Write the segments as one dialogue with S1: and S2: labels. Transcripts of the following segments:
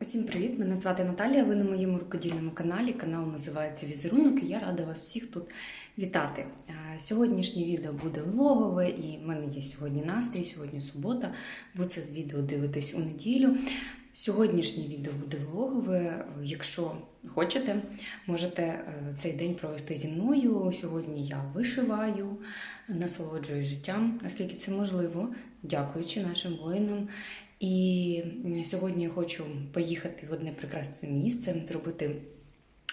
S1: Усім привіт! Мене звати Наталія. Ви на моєму рукодільному каналі. Канал називається Візерунок, і я рада вас всіх тут вітати. Е, Сьогоднішнє відео буде влогове, і в мене є сьогодні настрій. Сьогодні субота. Ви це відео дивитесь у неділю. Сьогоднішнє відео буде влогове. Якщо хочете, можете е, цей день провести зі мною. Сьогодні я вишиваю, насолоджуюсь життям, наскільки це можливо, дякуючи нашим воїнам. І сьогодні я хочу поїхати в одне прекрасне місце, зробити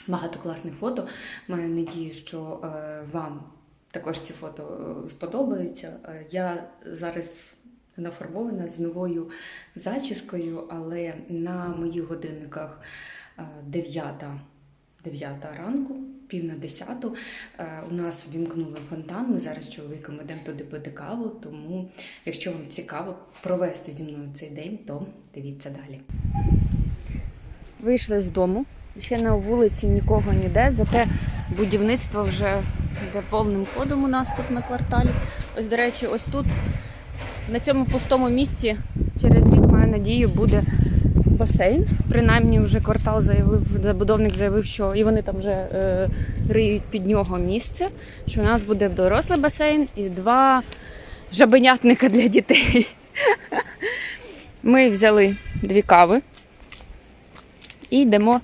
S1: багато класних фото. Маю надію, що е, вам також ці фото е, сподобаються. Е, Я зараз нафарбована з новою зачіскою, але на моїх годинниках е, 9, 9 ранку, пів на 10. Е, У нас вімкнули фонтан. Ми зараз з чоловіком йдемо туди пити каву. Тому, якщо вам цікаво провести зі мною цей день, то дивіться далі. Вийшли з дому. Ще на вулиці нікого ніде, зате будівництво вже йде повним ходом у нас тут на кварталі. Ось, до речі, ось тут, на цьому пустому місці, через рік, маю надію, буде басейн. Принаймні, вже квартал заявив, забудовник заявив, що і вони там вже е, риють під нього місце, що у нас буде дорослий басейн і два жабенятника для дітей. Ми взяли дві кави і йдемо.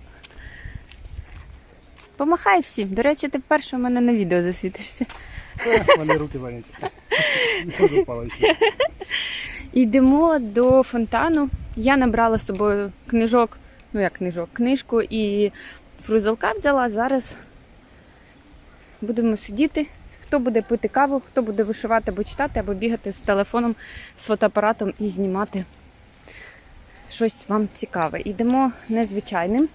S1: Помахай всім. До речі, ти вперше у мене на відео засвітишся.
S2: Вони руки варять.
S1: Йдемо до фонтану. Я набрала з собою книжок, ну як книжок, книжку і фрузелка взяла. Зараз будемо сидіти. Хто буде пити каву, хто буде вишивати або читати, або бігати з телефоном, з фотоапаратом і знімати щось вам цікаве. Йдемо незвичайним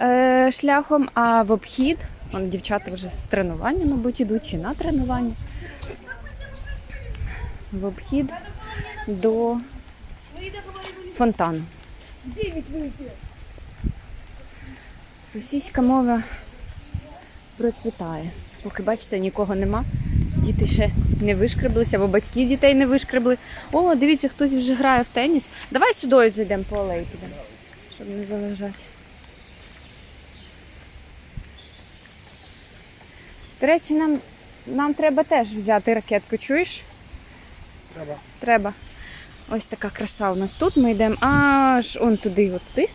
S1: е, шляхом, а в обхід. Вон дівчата вже з тренування, мабуть, ідуть чи на тренування. В обхід до фонтану. Російська мова процвітає. Поки бачите, нікого нема. Діти ще не вишкреблися, або батьки дітей не вишкребли. О, дивіться, хтось вже грає в теніс. Давай сюди зайдемо по алеї підемо, щоб не залежати. До речі, нам, нам треба теж взяти ракетку, чуєш?
S2: Треба.
S1: Треба. Ось така краса у нас тут. Ми йдемо аж он туди, от туди.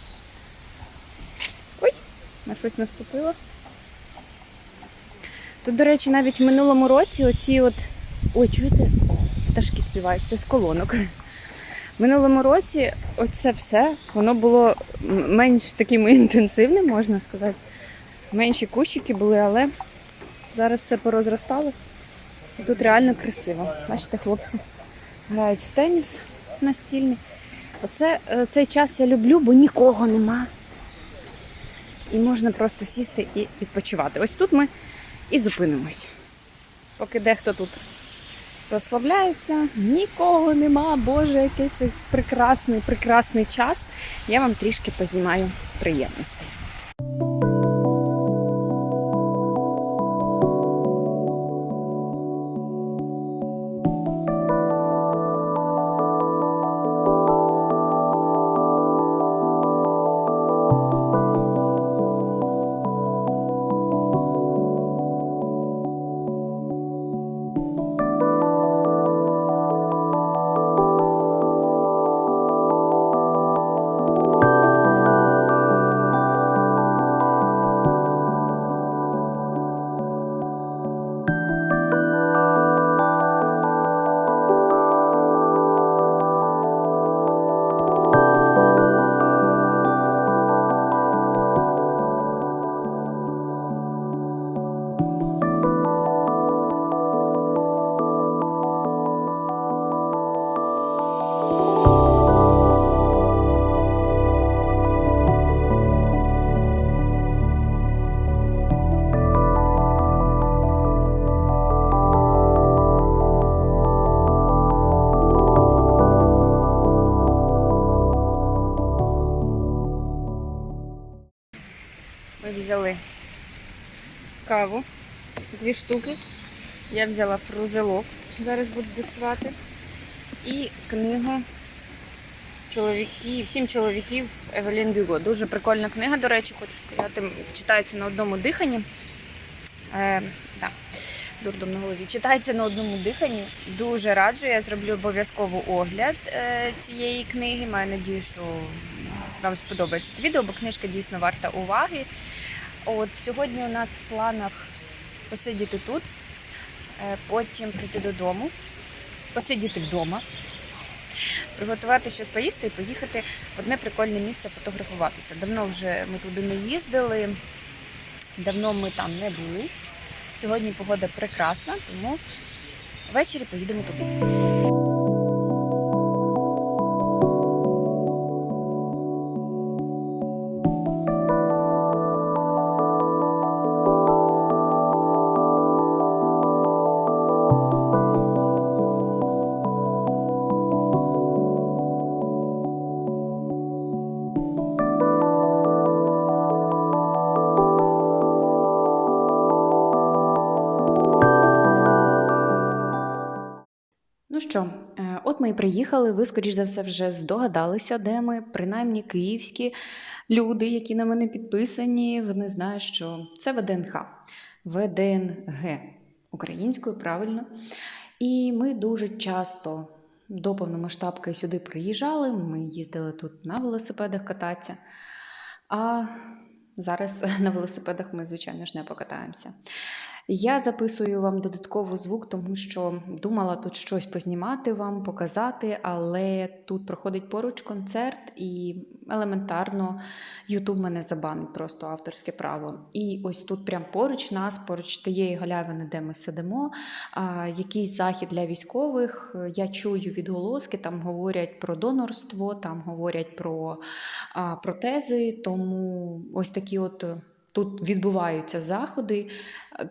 S1: Ой, на щось наступило. Тут, до речі, навіть в минулому році оці от. Ой, чуєте? Пташки співають, це з колонок. В минулому році оце все, воно було менш таким інтенсивним, можна сказати. Менші кущики були, але зараз все порозростало. Тут реально красиво. Бачите, хлопці грають в теніс настільний. Оце е, цей час я люблю, бо нікого нема. І можна просто сісти і відпочивати. Ось тут ми і зупинимось. Поки дехто тут розслабляється, нікого нема. Боже, який це прекрасний, прекрасний час. Я вам трішки познімаю приємностей. Взяли каву, дві штуки. Я взяла фрузелок, зараз буду дешувати. І книгу чоловіків, сім чоловіків Евелін Бюго. Дуже прикольна книга, до речі, хочу сказати. Читається на одному диханні. Е, да. Дурдом на голові. Читається на одному диханні. Дуже раджу. Я зроблю обов'язково огляд е, цієї книги. Маю надію, що вам сподобається це відео, бо книжка дійсно варта уваги. От сьогодні у нас в планах посидіти тут, е, потім прийти додому, посидіти вдома, приготувати щось поїсти і поїхати в одне прикольне місце фотографуватися. Давно вже ми туди не їздили, давно ми там не були. Сьогодні погода прекрасна, тому ввечері поїдемо туди. Що, е, от ми і приїхали. Ви, скоріш за все, вже здогадалися, де ми. Принаймні київські люди, які на мене підписані, вони знають, що це ВДНХ. ВДНГ українською, правильно. І ми дуже часто до повномасштабки сюди приїжджали. Ми їздили тут на велосипедах кататися. А зараз на велосипедах ми, звичайно ж, не покатаємося. Я записую вам додатково звук, тому що думала тут щось познімати вам, показати, але тут проходить поруч концерт, і елементарно Ютуб мене забанить просто авторське право. І ось тут, прямо поруч нас, поруч тієї галявини, де ми сидимо, якийсь захід для військових. Я чую відголоски, там говорять про донорство, там говорять про протези. Тому ось такі от. Тут відбуваються заходи,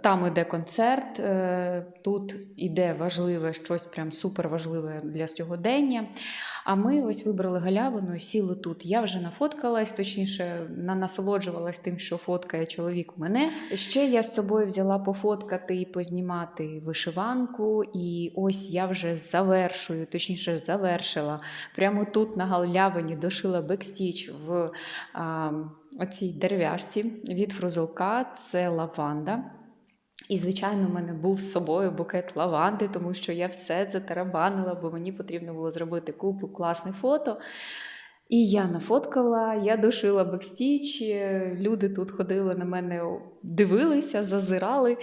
S1: там іде концерт, е, тут іде важливе щось прям супер важливе для сьогодення. А ми ось вибрали галявину і сіли тут. Я вже нафоткалась, точніше, на- насолоджувалась тим, що фоткає чоловік мене. Ще я з собою взяла пофоткати і познімати вишиванку. І ось я вже завершую, точніше, завершила. Прямо тут на галявині дошила бекстіч в оцій дерев'яшці від фрузилка. Це лаванда. І, звичайно, в мене був з собою букет лаванди, тому що я все затарабанила, бо мені потрібно було зробити купу класних фото. І я нафоткала, я дошила бекстіч, е, люди тут ходили на мене, дивилися, зазирали.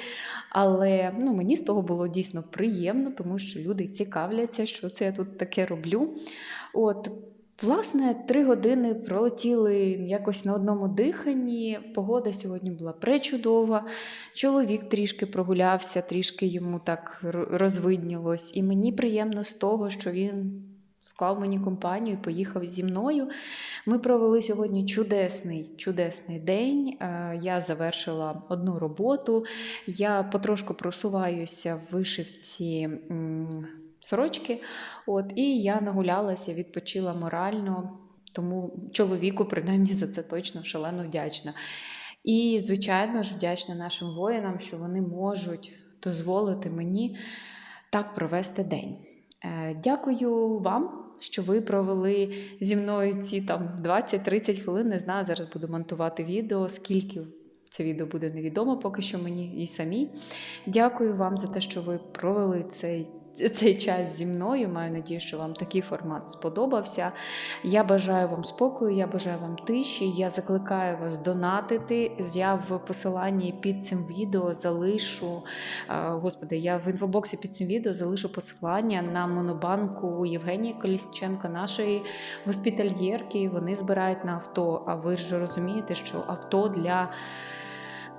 S1: Але ну, мені з того було дійсно приємно, тому що люди цікавляться, що це я тут таке роблю. От, Власне, три години пролетіли якось на одному диханні. Погода сьогодні була пречудова. Чоловік трішки прогулявся, трішки йому так розвиднілось. І мені приємно з того, що він склав мені компанію і поїхав зі мною. Ми провели сьогодні чудесний, чудесний день. Е, Я завершила одну роботу. Я потрошку просуваюся в вишивці. Сорочки, от і я нагулялася, відпочила морально, тому чоловіку, принаймні, за це точно шалено вдячна. І, звичайно ж, вдячна нашим воїнам, що вони можуть дозволити мені так провести день. Е, Дякую вам, що ви провели зі мною ці там 20-30 хвилин. Не знаю, зараз буду монтувати відео, скільки це відео буде невідомо поки що мені і самі. Дякую вам за те, що ви провели цей. Цей час зі мною маю надію, що вам такий формат сподобався. Я бажаю вам спокою, я бажаю вам тиші. Я закликаю вас донатити. Я в посиланні під цим відео залишу. Господи, я в інфобоксі під цим відео залишу посилання на монобанку Євгенії Колісниченка, нашої госпітальєрки. Вони збирають на авто. А ви ж розумієте, що авто для.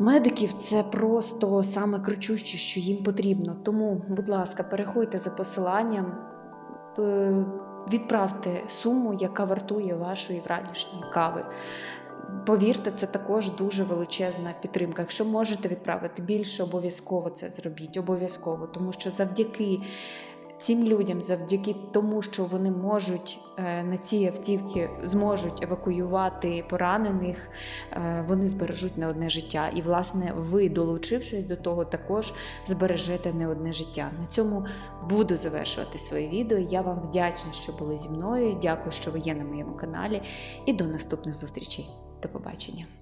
S1: Медиків це просто саме кричуще, що їм потрібно. Тому, будь ласка, переходьте за посиланням, е, відправте суму, яка вартує вашої вранішньої кави. Повірте, це також дуже величезна підтримка. Якщо можете відправити більше, обов'язково це зробіть. Обов'язково, тому що завдяки цим людям, завдяки тому, що вони можуть е, на ці автівки зможуть евакуювати поранених, е, вони збережуть не одне життя. І, власне, ви, долучившись до того, також збережете не одне життя. На цьому буду завершувати своє відео. Я вам вдячна, що були зі мною. Дякую, що ви є на моєму каналі. І до наступних зустрічей. До побачення.